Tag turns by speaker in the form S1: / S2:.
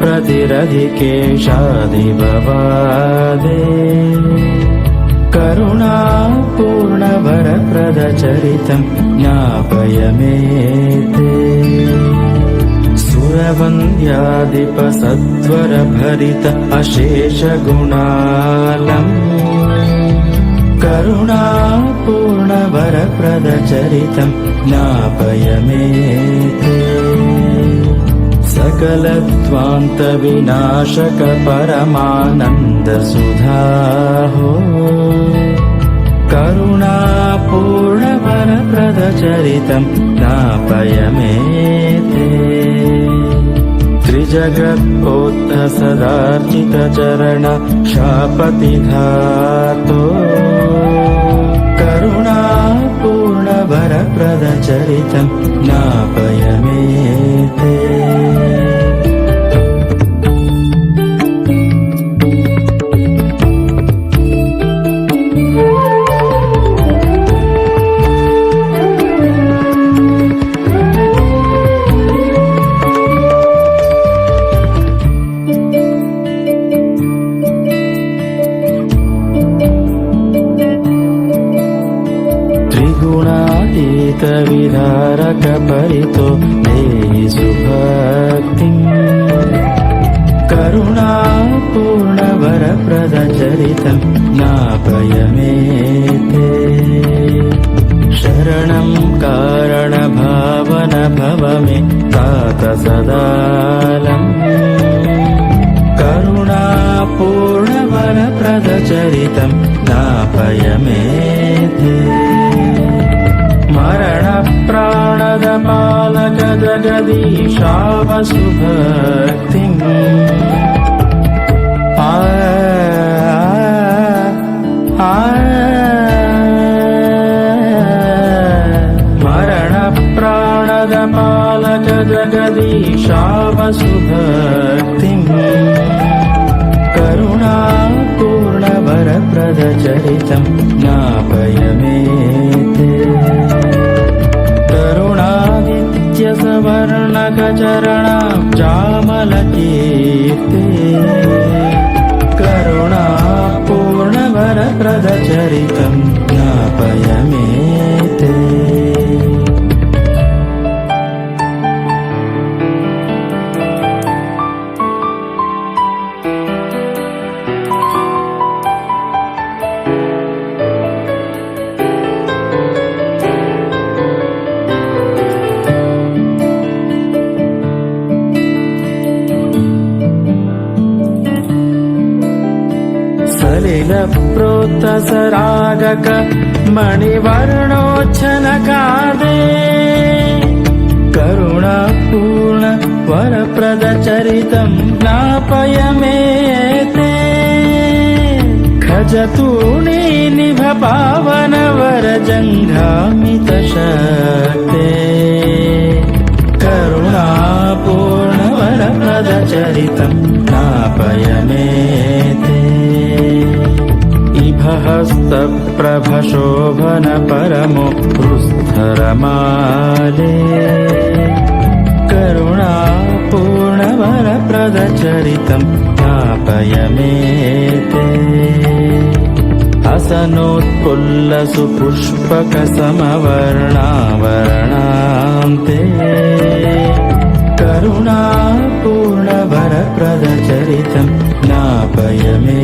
S1: प्रतिरधिकेशादिभवादे करुणापूर्णवरप्रदचरितं ज्ञापय मे ते। सुरवन्द्यादिपसत्वरभरित अशेषगुणालम्। करुणापूर्णवरप्रदचरितं ज्ञापय मे ते सकलत्वान्तविनाशक परमानन्दसुधाहो करुणापूर्णवरप्रदचरितं ज्ञापय मे ते त्रिजगत्पोत्थसदार्चितचरण शापतिधातो करुणापूर्णवरप्रदचरितं ज्ञापय मे ते त्रिगुणातीतविधारकपरितो देहि सुभक्तिम् करुणापूर्णवरप्रदचरितं ज्ञापय मे ते शरणं कारणभावन भव मे तात सदालम् करुणापूर्णवरप्रदचरितं जगदीशावसुभक्तिम् आ आ मरणप्राणदपालक जगदीशावसुभक्तिम् करुणापूर्णवरप्रदचरितं ज्ञापय मे ते करुणादित्यसवर्णकचरणाब्जामलकीर्ते करुणापूर्णवरप्रदचरितं ज्ञापय मे सलिलप्रोत्तसरागक मणिवर्णोच्छनकादे। करुणापूर्ण वरप्रदचरितं ज्ञापय मे ते। खजतूणी निभ पावन इभहस्तप्रभशोभन परमो रुस्थरमाले करुणापूर्णवरप्रदचरितं ज्ञापय मे ते करुणापूर्णवरप्रदचरितं ज्ञापय मे